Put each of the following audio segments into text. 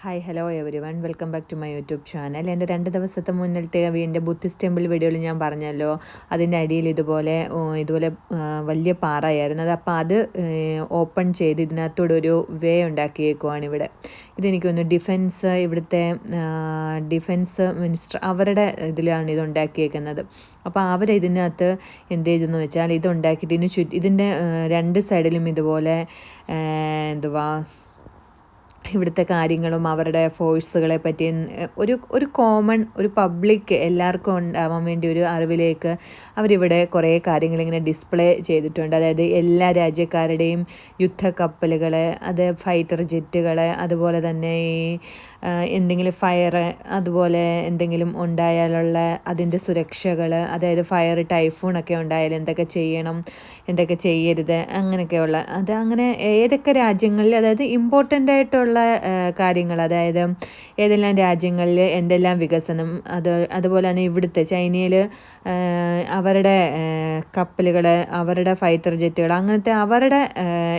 Hi hello everyone welcome back to my YouTube channel എന്റെ രണ്ട് ദിവസത്തെ മുന്നിലത്തെ എന്റെ ബുദ്ധിസ്റ്റ് ടെമ്പിൾ വീഡിയോയിൽ ഞാൻ പറഞ്ഞല്ലോ. അതിന്റെ അടിയിൽ ഇതുപോലെ ഇതുപോലെ വലിയ പാറയായിരുന്നു. അത് അപ്പോൾ അത് ഓപ്പൺ ചെയ്ത് ഇതിനകത്തൂടെ ഒരു വേ ഉണ്ടാക്കിയേക്കുവാണ് ഇവിടെ. ഇതെനിക്കൊന്ന് ഡിഫൻസ് ഇവിടുത്തെ ഡിഫൻസ് മിനിസ്റ്റർ അവരുടെ ഇതിലാണ് ഇത് ഉണ്ടാക്കിയേക്കുന്നത്. അപ്പോൾ അവർ ഇതിനകത്ത് എന്ത് ചെയ്തെന്ന് വെച്ചാൽ ഇതുണ്ടാക്കിയിട്ട് ഇതിന് ചുറ്റി ഇതിന്റെ രണ്ട് സൈഡിലും ഇതുപോലെ എന്തുവാ ഇവിടുത്തെ കാര്യങ്ങളും അവരുടെ ഫോഴ്സുകളെ പറ്റി ഒരു ഒരു കോമൺ ഒരു പബ്ലിക് എല്ലാവർക്കും ഉണ്ടാവാൻ വേണ്ടി ഒരു അറിവിലേക്ക് അവരിവിടെ കുറേ കാര്യങ്ങൾ ഇങ്ങനെ ഡിസ്പ്ലേ ചെയ്തിട്ടുണ്ട്. അതായത് എല്ലാ രാജ്യക്കാരുടെയും യുദ്ധക്കപ്പലുകൾ അത് ഫൈറ്റർ ജെറ്റുകൾ അതുപോലെ തന്നെ ഈ എന്തെങ്കിലും ഫയർ അതുപോലെ എന്തെങ്കിലും ഉണ്ടായാലുള്ള അതിന്റെ സുരക്ഷകൾ അതായത് ഫയർ ടൈഫൂൺ ഒക്കെ ഉണ്ടായാൽ എന്തൊക്കെ ചെയ്യണം എന്തൊക്കെ ചെയ്യരുത് അങ്ങനെയൊക്കെയുള്ള അത് അങ്ങനെ ഏതൊക്കെ രാജ്യങ്ങളിൽ അതായത് ഇമ്പോർട്ടന്റ് ആയിട്ടുള്ള കാര്യങ്ങൾ. അതായത് ഏതെല്ലാം രാജ്യങ്ങളിൽ എന്തെല്ലാം വികസനം അത് അതുപോലെ തന്നെ ഇവിടുത്തെ ചൈനയിൽ അവരുടെ കപ്പലുകൾ അവരുടെ ഫൈറ്റർ ജെറ്റുകൾ അങ്ങനത്തെ അവരുടെ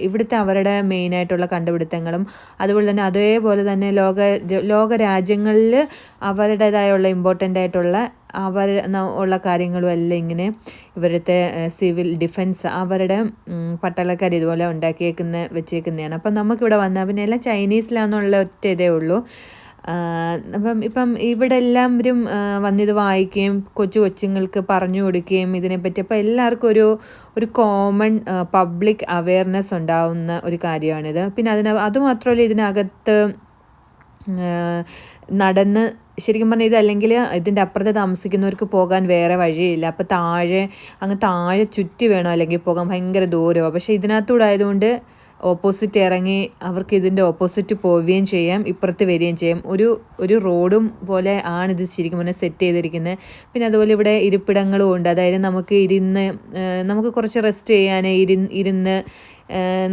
ഇവിടുത്തെ അവരുടെ മെയിനായിട്ടുള്ള കണ്ടുപിടുത്തങ്ങളും അതുപോലെ തന്നെ അതേപോലെ തന്നെ ലോക ലോക രാജ്യങ്ങളിൽ അവരുടേതായുള്ള ഇമ്പോർട്ടന്റ് ആയിട്ടുള്ള അവർ ഉള്ള കാര്യങ്ങളും എല്ലാം ഇങ്ങനെ ഇവരുടെ സിവിൽ ഡിഫൻസ് അവരുടെ പട്ടാളക്കാർ ഇതുപോലെ ഉണ്ടാക്കിയേക്കുന്ന വെച്ചേക്കുന്നതാണ്. അപ്പം നമുക്കിവിടെ വന്നാൽ പിന്നെ എല്ലാം ചൈനീസിലാണെന്നുള്ള ഒറ്റ ഇതേ ഉള്ളൂ. അപ്പം ഇപ്പം ഇവിടെ എല്ലാവരും വന്നിത് വായിക്കുകയും കൊച്ചു കൊച്ചുങ്ങൾക്ക് പറഞ്ഞു കൊടുക്കുകയും ഇതിനെപ്പറ്റി അപ്പോൾ എല്ലാവർക്കും ഒരു ഒരു കോമൺ പബ്ലിക് അവെയർനെസ് ഉണ്ടാവുന്ന ഒരു കാര്യമാണിത്. പിന്നെ അതിന് അതുമാത്രമല്ല ഇതിനകത്ത് നടന്ന് ശരിക്കും പറഞ്ഞാൽ ഇതല്ലെങ്കിൽ ഇതിന്റെ അപ്പുറത്ത് താമസിക്കുന്നവർക്ക് പോകാൻ വേറെ വഴിയില്ല. അപ്പോൾ താഴെ അങ്ങ് താഴെ ചുറ്റി വേണം അല്ലെങ്കിൽ പോകാൻ ഭയങ്കര ദൂരമാണ് പക്ഷേ ഇതിനകത്തൂടെ ആയതുകൊണ്ട് ഓപ്പോസിറ്റ് ഇറങ്ങി അവർക്ക് ഇതിന്റെ ഓപ്പോസിറ്റ് പോവുകയും ചെയ്യാം ഇപ്പുറത്ത് വരികയും ചെയ്യാം. ഒരു ഒരു റോഡും പോലെ ആണിത് ശരിക്കും പറഞ്ഞാൽ സെറ്റ് ചെയ്തിരിക്കുന്നത്. പിന്നെ അതുപോലെ ഇവിടെ ഇരിപ്പിടങ്ങളും ഉണ്ട്. അതായത് നമുക്ക് ഇരുന്ന് നമുക്ക് കുറച്ച് റെസ്റ്റ് ചെയ്യാൻ ഇരുന്ന് ഇരുന്ന്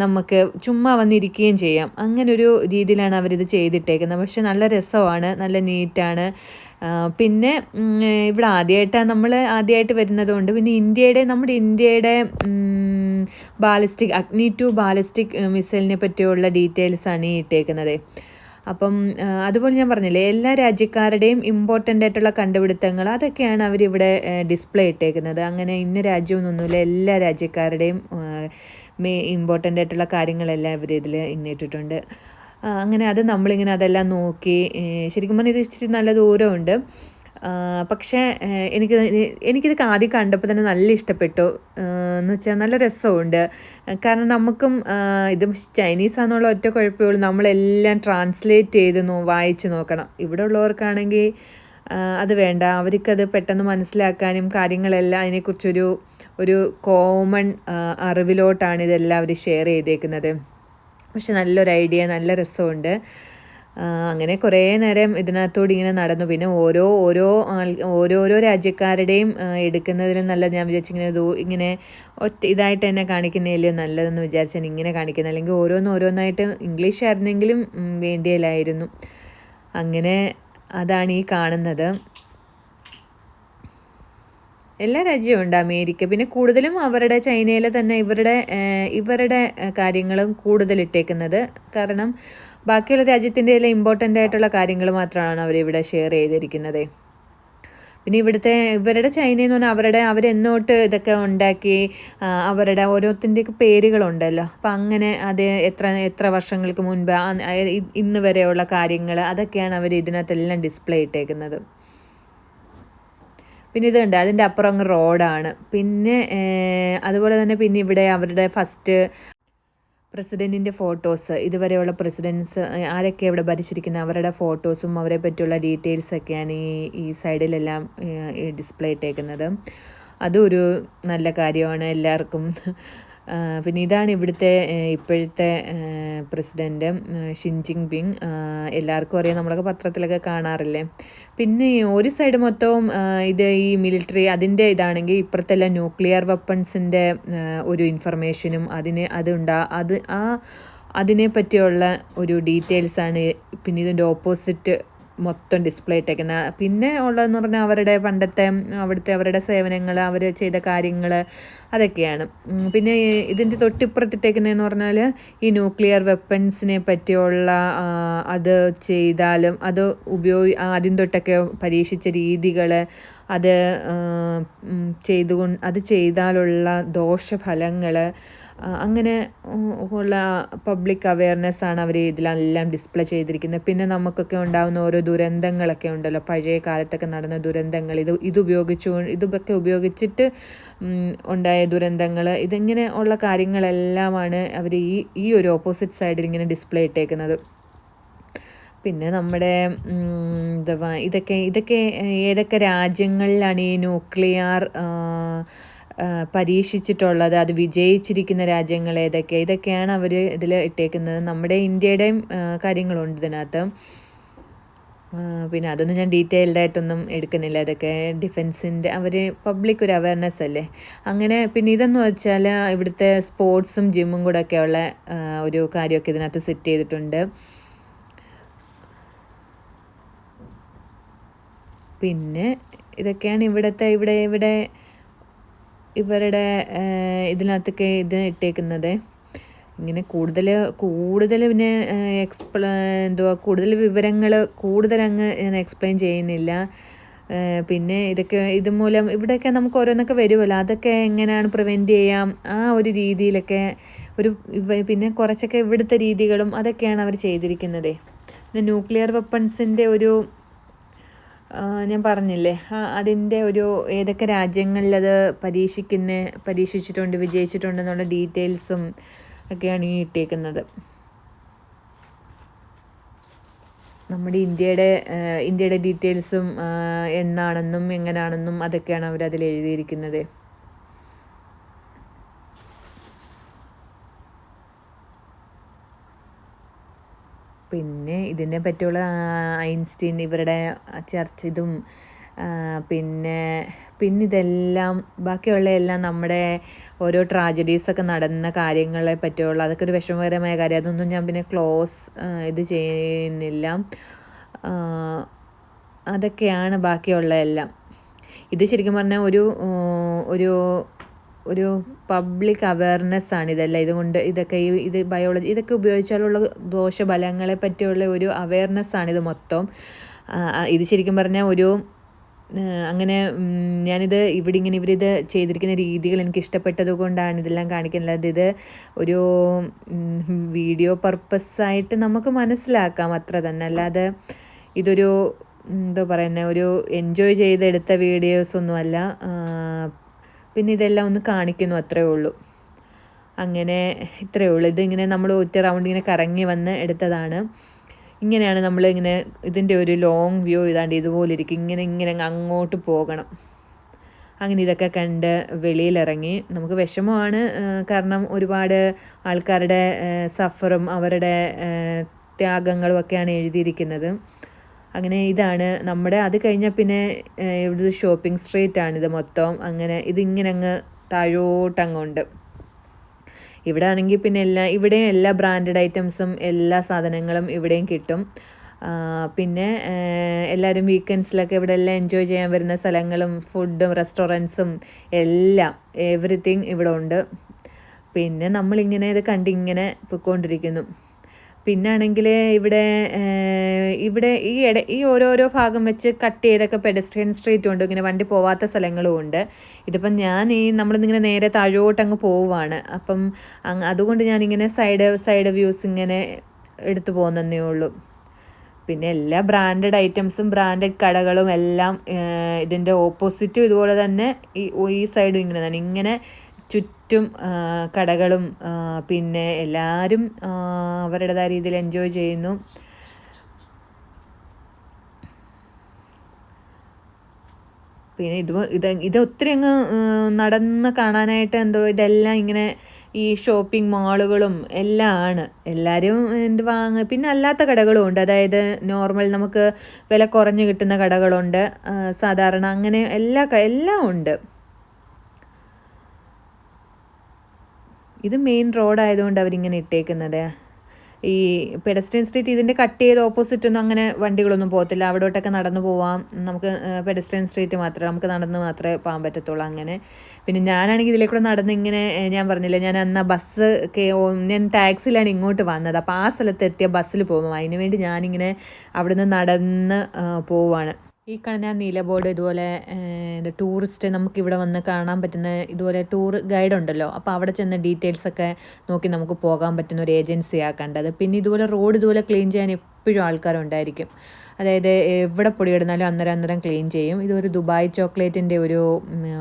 നമുക്ക് ചുമ്മാ വന്നിരിക്കുകയും ചെയ്യാം. അങ്ങനൊരു രീതിയിലാണ് അവരിത് ചെയ്തിട്ടേക്കുന്നത്. പക്ഷെ നല്ല രസമാണ് നല്ല നീറ്റാണ്. പിന്നെ ഇവിടെ ആദ്യമായിട്ടാണ് നമ്മൾ ആദ്യമായിട്ട് വരുന്നതുകൊണ്ട് പിന്നെ ഇന്ത്യയുടെ നമ്മുടെ ഇന്ത്യയുടെ ബാലിസ്റ്റിക് അഗ്നി ടു ബാലിസ്റ്റിക് മിസൈലിനെ പറ്റിയുള്ള ഡീറ്റെയിൽസാണ് ഈ ഇട്ടേക്കുന്നത്. അപ്പം അതുപോലെ ഞാൻ പറഞ്ഞില്ലേ എല്ലാ രാജ്യക്കാരുടെയും ഇമ്പോർട്ടന്റ് ആയിട്ടുള്ള കണ്ടുപിടുത്തങ്ങൾ അതൊക്കെയാണ് അവരിവിടെ ഡിസ്പ്ലേ ഇട്ടേക്കുന്നത്. അങ്ങനെ ഇന്ന രാജ്യമൊന്നുമില്ല എല്ലാ രാജ്യക്കാരുടെയും മേ ഇമ്പോർട്ടന്റ് ആയിട്ടുള്ള കാര്യങ്ങളെല്ലാം ഇവർ ഇതിൽ ഇന്നിട്ടിട്ടുണ്ട് അങ്ങനെ അത് നമ്മളിങ്ങനെ അതെല്ലാം നോക്കി ശരിക്കും പറഞ്ഞാൽ ഇത് ഇച്ചിരി നല്ല ദൂരമുണ്ട്. പക്ഷേ എനിക്ക് എനിക്കിത് ആദ്യം കണ്ടപ്പോൾ തന്നെ നല്ല ഇഷ്ടപ്പെട്ടു. എന്ന് വെച്ചാൽ നല്ല രസമുണ്ട്. കാരണം നമുക്കും ഇത് ചൈനീസ് ആണെന്നുള്ള ഒറ്റ കുഴപ്പമേ ഉള്ളൂ. നമ്മളെല്ലാം ട്രാൻസ്ലേറ്റ് ചെയ്ത് വായിച്ച് നോക്കണം. ഇവിടെ ഉള്ളവർക്കാണെങ്കിൽ അത് വേണ്ട. അവർക്കത് പെട്ടെന്ന് മനസ്സിലാക്കാനും കാര്യങ്ങളെല്ലാം അതിനെക്കുറിച്ചൊരു ഒരു കോമൺ അറിവിലോട്ടാണ് ഇതെല്ലാം അവർ ഷെയർ ചെയ്തേക്കുന്നത്. പക്ഷെ നല്ലൊരു ഐഡിയ നല്ല രസമുണ്ട്. അങ്ങനെ കുറേ നേരം ഇതിനകത്തോട് ഇങ്ങനെ നടന്നു. പിന്നെ ഓരോ ഓരോ ആൾ ഓരോരോ രാജ്യക്കാരുടെയും എടുക്കുന്നതിലും നല്ല ഞാൻ വിചാരിച്ചിങ്ങനെ ഇങ്ങനെ ഒറ്റ ഇതായിട്ട് തന്നെ കാണിക്കുന്നതിലും നല്ലതെന്ന് വിചാരിച്ചാൽ ഇങ്ങനെ കാണിക്കുന്നത്. അല്ലെങ്കിൽ ഓരോന്ന് ഓരോന്നായിട്ട് ഇംഗ്ലീഷ് ആയിരുന്നെങ്കിലും വേണ്ടിയില്ലായിരുന്നു. അങ്ങനെ അതാണ് ഈ കാണുന്നത്. എല്ലാ രാജ്യവും ഉണ്ട് അമേരിക്ക. പിന്നെ കൂടുതലും അവരുടെ ചൈനയിലെ തന്നെ ഇവരുടെ ഇവരുടെ കാര്യങ്ങളും കൂടുതൽ ഇട്ടേക്കുന്നത്. കാരണം ബാക്കിയുള്ള രാജ്യത്തിന്റെ ഇമ്പോർട്ടന്റ് ആയിട്ടുള്ള കാര്യങ്ങൾ മാത്രമാണ് അവരിവിടെ ഷെയർ ചെയ്തിരിക്കുന്നത്. പിന്നെ ഇവിടുത്തെ ഇവരുടെ ചൈന എന്ന് പറഞ്ഞാൽ അവരുടെ അവരെന്നോട്ട് ഇതൊക്കെ ഉണ്ടാക്കി അവരുടെ ഓരോത്തിന്റെയൊക്കെ പേരുകളുണ്ടല്ലോ. അപ്പം അങ്ങനെ അത് എത്ര എത്ര വർഷങ്ങൾക്ക് മുൻപ് ഇന്ന് വരെയുള്ള കാര്യങ്ങൾ അതൊക്കെയാണ് അവർ ഇതിനകത്തെല്ലാം ഡിസ്പ്ലേ ഇട്ടേക്കുന്നത്. പിന്നെ ഇതുണ്ട് അതിന്റെ അപ്പുറം അങ്ങ് റോഡാണ്. പിന്നെ അതുപോലെ തന്നെ പിന്നെ ഇവിടെ അവരുടെ ഫസ്റ്റ് പ്രസിഡന്റിന്റെ ഫോട്ടോസ് ഇതുവരെയുള്ള പ്രസിഡൻസ് ആരൊക്കെ ഇവിടെ ഭരിച്ചിരിക്കുന്ന അവരുടെ ഫോട്ടോസും അവരെ പറ്റിയുള്ള ഡീറ്റെയിൽസ് ഒക്കെയാണ് ഈ ഈ സൈഡിലെല്ലാം ഡിസ്പ്ലേ ഇട്ടേക്കുന്നത്. അതും ഒരു നല്ല കാര്യമാണ് എല്ലാവർക്കും. പിന്നെ ഇതാണ് ഇവിടുത്തെ ഇപ്പോഴത്തെ പ്രസിഡന്റ് ഷിൻജിങ് പിങ് എല്ലാവർക്കും അറിയാം നമ്മളൊക്കെ പത്രത്തിലൊക്കെ കാണാറില്ലേ? പിന്നെ ഒരു സൈഡ് മൊത്തവും ഇത് ഈ മിലിറ്ററി അതിന്റെ ഇതാണെങ്കിൽ ഇപ്പുറത്തെല്ലാം ന്യൂക്ലിയർ വെപ്പൺസിന്റെ ഒരു ഇൻഫർമേഷനും അതിന് അതുണ്ടാ അത് ആ അതിനെ പറ്റിയുള്ള ഒരു ഡീറ്റെയിൽസാണ്. പിന്നെ ഇതിന്റെ ഓപ്പോസിറ്റ് മൊത്തം ഡിസ്പ്ലേ ഇട്ടേക്കുന്നത് പിന്നെ ഉള്ളതെന്ന് പറഞ്ഞാൽ അവരുടെ പണ്ടത്തെ അവിടുത്തെ അവരുടെ സേവനങ്ങൾ അവർ ചെയ്ത കാര്യങ്ങൾ അതൊക്കെയാണ്. പിന്നെ ഇതിന്റെ തൊട്ടിപ്പുറത്തിട്ടേക്കുന്നതെന്ന് പറഞ്ഞാൽ ഈ ന്യൂക്ലിയർ വെപ്പൺസിനെ പറ്റിയുള്ള അത് ചെയ്താലും അത് ഉപയോഗി ആദ്യം തൊട്ടൊക്കെ പരീക്ഷിച്ച രീതികൾ അത് ചെയ്തുകൊണ്ട് അത് ചെയ്താലുള്ള ദോഷഫലങ്ങൾ അങ്ങനെ ഉള്ള പബ്ലിക് അവയർനെസ് ആണ് അവർ ഇതിലെല്ലാം ഡിസ്പ്ലേ ചെയ്തിരിക്കുന്നത്. പിന്നെ നമുക്കൊക്കെ ഉണ്ടാകുന്ന ഓരോ ദുരന്തങ്ങളൊക്കെ ഉണ്ടല്ലോ. പഴയ കാലത്തൊക്കെ നടന്ന ദുരന്തങ്ങൾ. ഇത് ഇതുപയോഗിച്ചു ഇതൊക്കെ ഉപയോഗിച്ചിട്ട് ഉണ്ടായ ദുരന്തങ്ങൾ. ഇതിങ്ങനെ ഉള്ള കാര്യങ്ങളെല്ലാമാണ് അവർ ഈ ഈ ഒരു ഓപ്പോസിറ്റ് സൈഡിൽ ഇങ്ങനെ ഡിസ്പ്ലേ ഇട്ടേക്കുന്നത്. പിന്നെ നമ്മുടെ ഇതൊക്കെ ഇതൊക്കെ ഏതൊക്കെ രാജ്യങ്ങളിലാണ് ഈ ന്യൂക്ലിയർ പരീക്ഷിച്ചിട്ടുള്ളത് അത് വിജയിച്ചിരിക്കുന്ന രാജ്യങ്ങൾ ഏതൊക്കെ ഇതൊക്കെയാണ് അവർ ഇതിൽ ഇട്ടേക്കുന്നത്. നമ്മുടെ ഇന്ത്യയുടെയും കാര്യങ്ങളുണ്ട് ഇതിനകത്ത്. പിന്നെ അതൊന്നും ഞാൻ ഡീറ്റെയിൽഡ് ആയിട്ടൊന്നും എടുക്കുന്നില്ല. ഇതൊക്കെ ഡിഫൻസിന്റെ അവർ പബ്ലിക് ഒരു അവയർനെസ് അല്ലേ? അങ്ങനെ പിന്നെ ഇതെന്ന് വെച്ചാൽ ഇവിടുത്തെ സ്പോർട്സും ജിമ്മും കൂടെ ഉള്ള ഒരു കാര്യമൊക്കെ ഇതിനകത്ത് സെറ്റ് ചെയ്തിട്ടുണ്ട്. പിന്നെ ഇതൊക്കെയാണ് ഇവിടുത്തെ ഇവിടെ ഇവിടെ ഇവരുടെ ഇതിനകത്തൊക്കെ ഇത് ഇട്ടേക്കുന്നത്. ഇങ്ങനെ കൂടുതൽ കൂടുതൽ പിന്നെ എക്സ്പ്ല എന്തുവാ കൂടുതൽ വിവരങ്ങൾ കൂടുതൽ അങ്ങ് ഞാൻ എക്സ്പ്ലെയിൻ ചെയ്യുന്നില്ല പിന്നെ ഇതൊക്കെ ഇതുമൂലം ഇവിടെയൊക്കെ നമുക്ക് ഓരോന്നൊക്കെ വരുമല്ലോ. അതൊക്കെ എങ്ങനെയാണ് പ്രിവെന്റ് ചെയ്യാം? ആ ഒരു രീതിയിലൊക്കെ ഒരു പിന്നെ കുറച്ചൊക്കെ ഇവിടുത്തെ രീതികളും അതൊക്കെയാണ് അവർ ചെയ്തിരിക്കുന്നത്. പിന്നെ ന്യൂക്ലിയർ വെപ്പൺസിന്റെ ഒരു ഞാൻ പറഞ്ഞില്ലേ അതിന്റെ ഒരു ഏതൊക്കെ രാജ്യങ്ങളിലത് പരീക്ഷിക്കുന്ന പരീക്ഷിച്ചിട്ടുണ്ട് വിജയിച്ചിട്ടുണ്ടെന്നുള്ള ഡീറ്റെയിൽസും ഒക്കെയാണ് ഈ ഇട്ടേക്കുന്നത്. നമ്മുടെ ഇന്ത്യയുടെ ഇന്ത്യയുടെ ഡീറ്റെയിൽസും എന്നാണെന്നും എങ്ങനെയാണെന്നും അതൊക്കെയാണ് അവരതിൽ എഴുതിയിരിക്കുന്നത്. പിന്നെ ഇതിനെ പറ്റിയുള്ള ഐൻസ്റ്റീൻ ഇവരുടെ ചർച്ച ഇതും പിന്നെ പിന്നെ ഇതെല്ലാം ബാക്കിയുള്ള എല്ലാം നമ്മുടെ ഓരോ ട്രാജഡീസൊക്കെ നടന്ന കാര്യങ്ങളെ പറ്റിയുള്ള അതൊക്കെ ഒരു വിഷമകരമായ കാര്യം. അതൊന്നും ഞാൻ പിന്നെ ക്ലോസ് ഇത് ചെയ്യുന്നില്ല. അതൊക്കെയാണ് ബാക്കിയുള്ള എല്ലാം. ഇത് ശരിക്കും പറഞ്ഞാൽ ഒരു ഒരു ഒരു പബ്ലിക് അവയർനെസ് ആണ് ഇതെല്ലാം. ഇതുകൊണ്ട് ഇതൊക്കെ ഈ ഇത് ബയോളജി ഇതൊക്കെ ഉപയോഗിച്ചാലുള്ള ദോഷഫലങ്ങളെ പറ്റിയുള്ള ഒരു അവയർനെസ് ആണ് ഇത് മൊത്തം. ഇത് ശരിക്കും പറഞ്ഞാൽ ഒരു അങ്ങനെ ഞാനിത് ഇവിടെ ഇങ്ങനെ ഇവരിത് ചെയ്തിരിക്കുന്ന രീതികൾ എനിക്ക് ഇഷ്ടപ്പെട്ടത് കൊണ്ടാണ് ഇതെല്ലാം കാണിക്കുന്നത്. ഇത് ഒരു വീഡിയോ പർപ്പസായിട്ട് നമുക്ക് മനസ്സിലാക്കാം അത്ര തന്നെ. അല്ലാതെ ഇതൊരു എന്തോ പറയുന്നത് ഒരു എൻജോയ് ചെയ്തെടുത്ത വീഡിയോസൊന്നുമല്ല പിന്നെ ഇതെല്ലാം ഒന്ന് കാണിക്കുന്നു അത്രയേ ഉള്ളൂ. അങ്ങനെ ഇത്രയേ ഉള്ളൂ. ഇതിങ്ങനെ നമ്മൾ ഒറ്റ റൗണ്ട് ഇങ്ങനെ കറങ്ങി വന്ന് എടുത്തതാണ്. ഇങ്ങനെയാണ് നമ്മൾ ഇങ്ങനെ ഇതിന്റെ ഒരു ലോങ് വ്യൂ ഇതാണ്ട് ഇതുപോലെ ഇരിക്കും. ഇങ്ങനെ ഇങ്ങനെ അങ്ങോട്ട് പോകണം. അങ്ങനെ ഇതൊക്കെ കണ്ട് വെളിയിലിറങ്ങി. നമുക്ക് വിഷമമാണ് കാരണം ഒരുപാട് ആൾക്കാരുടെ സഫറും അവരുടെ ത്യാഗങ്ങളും ഒക്കെയാണ് എഴുതിയിരിക്കുന്നത്. അങ്ങനെ ഇതാണ്. നമ്മുടെ അത് കഴിഞ്ഞാൽ പിന്നെ ഇവിടെ ഷോപ്പിംഗ് സ്ട്രീറ്റ് ആണ് ഇത് മൊത്തം. അങ്ങനെ ഇതിങ്ങനെ അങ്ങ് താഴോട്ടങ്ങുണ്ട്. ഇവിടെ ആണെങ്കിൽ പിന്നെ എല്ലാ ഇവിടെയും എല്ലാ ബ്രാൻഡഡ് ഐറ്റംസും എല്ലാ സാധനങ്ങളും ഇവിടെയും കിട്ടും. പിന്നെ എല്ലാവരും വീക്കെൻഡ്സിലൊക്കെ ഇവിടെ എല്ലാം എൻജോയ് ചെയ്യാൻ വരുന്ന സ്ഥലങ്ങളും ഫുഡും റെസ്റ്റോറന്റ്സും എല്ലാം എവറിത്തിങ് ഇവിടെ ഉണ്ട് പിന്നെ നമ്മളിങ്ങനെ ഇത് കണ്ടിങ്ങനെ പൊയ്ക്കൊണ്ടിരിക്കുന്നു. പിന്നാണെങ്കിൽ ഇവിടെ ഇവിടെ ഈ ഇട ഈ ഓരോരോ ഭാഗം വെച്ച് കട്ട് ചെയ്തൊക്കെ പെഡസ്ട്രിയൻ സ്ട്രീറ്റും ഉണ്ട്. ഇങ്ങനെ വണ്ടി പോവാത്ത സ്ഥലങ്ങളും ഉണ്ട്. ഇതിപ്പം ഞാൻ ഈ നമ്മളിന്നിങ്ങനെ നേരെ താഴോട്ട് അങ്ങ് പോവുകയാണ് അപ്പം അതുകൊണ്ട് ഞാനിങ്ങനെ സൈഡ് സൈഡ് വ്യൂസ് ഇങ്ങനെ എടുത്തു പോകുന്നതേ ഉള്ളൂ. പിന്നെ എല്ലാ ബ്രാൻഡഡ് ഐറ്റംസും ബ്രാൻഡഡ് കടകളും എല്ലാം ഇതിന്റെ ഓപ്പോസിറ്റും ഇതുപോലെ തന്നെ ഈ ഈ സൈഡും ഇങ്ങനെ തന്നെ. ഇങ്ങനെ ചുറ്റും കടകളും പിന്നെ എല്ലാവരും അവരുടേതായ രീതിയിൽ എൻജോയ് ചെയ്യുന്നു. പിന്നെ ഇത് ഇത് ഇത് ഒത്തിരി അങ്ങ് നടന്ന് കാണാനായിട്ട് എന്തോ ഇതെല്ലാം ഇങ്ങനെ ഈ ഷോപ്പിംഗ് മാളുകളും എല്ലാം ആണ് എല്ലാവരും എന്ത് വാങ്ങ പിന്നെ അല്ലാത്ത കടകളും ഉണ്ട്. അതായത് നോർമൽ നമുക്ക് വില കുറഞ്ഞ് കിട്ടുന്ന കടകളുണ്ട്. സാധാരണ അങ്ങനെ എല്ലാ എല്ലാം ഉണ്ട്. ഇത് മെയിൻ റോഡായതുകൊണ്ട് അവരിങ്ങനെ ഇട്ടേക്കുന്നത്. ഈ പെഡസ്ട്രിയൻ സ്ട്രീറ്റ് ഇതിന്റെ കട്ട് ചെയ്ത് ഓപ്പോസിറ്റ് ഒന്നും അങ്ങനെ വണ്ടികളൊന്നും പോകത്തില്ല. അവിടോട്ടൊക്കെ നടന്നു പോവാം. നമുക്ക് പെഡസ്ട്രിയൻ സ്ട്രീറ്റ് മാത്രമേ നമുക്ക് നടന്ന് മാത്രമേ പോകാൻ പറ്റത്തുള്ളൂ അങ്ങനെ. പിന്നെ ഞാനാണെങ്കിൽ ഇതിലേക്കൂടെ നടന്ന് ഇങ്ങനെ ഞാൻ പറഞ്ഞില്ല ഞാൻ അന്ന് ബസ് ഞാൻ ടാക്സിയിലാണ് ഇങ്ങോട്ട് വന്നത്. അപ്പോൾ ആ സ്ഥലത്ത് എത്തിയ ബസ്സിൽ പോകും അതിനുവേണ്ടി ഞാനിങ്ങനെ അവിടുന്ന് നടന്ന് പോവുകയാണ് പോവാണ്. ഈ കാണുന്ന നീല ബോർഡ് ഇതുപോലെ ഇത് ടൂറിസ്റ്റ് നമുക്ക് ഇവിടെ വന്ന് കാണാൻ പറ്റുന്ന ഇതുപോലെ ടൂർ ഗൈഡ് ഉണ്ടല്ലോ. അപ്പോൾ അവിടെ ചെന്ന് ഡീറ്റെയിൽസ് ഒക്കെ നോക്കി നമുക്ക് പോകാൻ പറ്റുന്ന ഒരു ഏജൻസി ആക്കേണ്ടത് പിന്നെ ഇതുപോലെ റോഡ് ഇതുപോലെ ക്ലീൻ ചെയ്യാൻ എപ്പോഴും ആൾക്കാരുണ്ടായിരിക്കും. അതായത് എവിടെ പൊടിയിടുന്നാലും അന്നേരം അന്നേരം ക്ലീൻ ചെയ്യും. ഇതൊരു ദുബായ് ചോക്ലേറ്റിന്റെ ഒരു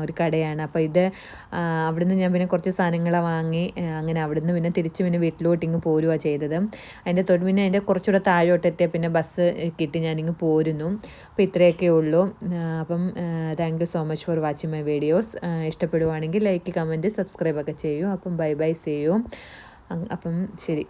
ഒരു കടയാണ്. അപ്പോൾ ഇത് അവിടുന്ന് ഞാൻ പിന്നെ കുറച്ച് സാധനങ്ങൾ വാങ്ങി അങ്ങനെ അവിടുന്ന് പിന്നെ തിരിച്ച് പിന്നെ വീട്ടിലോട്ട് ഇങ്ങ് പോരുക ചെയ്തത്. അതിന്റെ തൊട്ട് പിന്നെ അതിന്റെ കുറച്ചുകൂടെ താഴോട്ട് എത്തിയ പിന്നെ ബസ് കിട്ടി ഞാനിങ്ങ് പോരുന്നു. അപ്പോൾ ഇത്രയൊക്കെ ഉള്ളൂ. അപ്പം thank you so much for watching my videos ഇഷ്ടപ്പെടുവാണെങ്കിൽ ലൈക്ക് കമന്റ് സബ്സ്ക്രൈബ് ഒക്കെ ചെയ്യൂ. അപ്പം ബൈ ബൈ ചെയ്യൂ അപ്പം ശരി.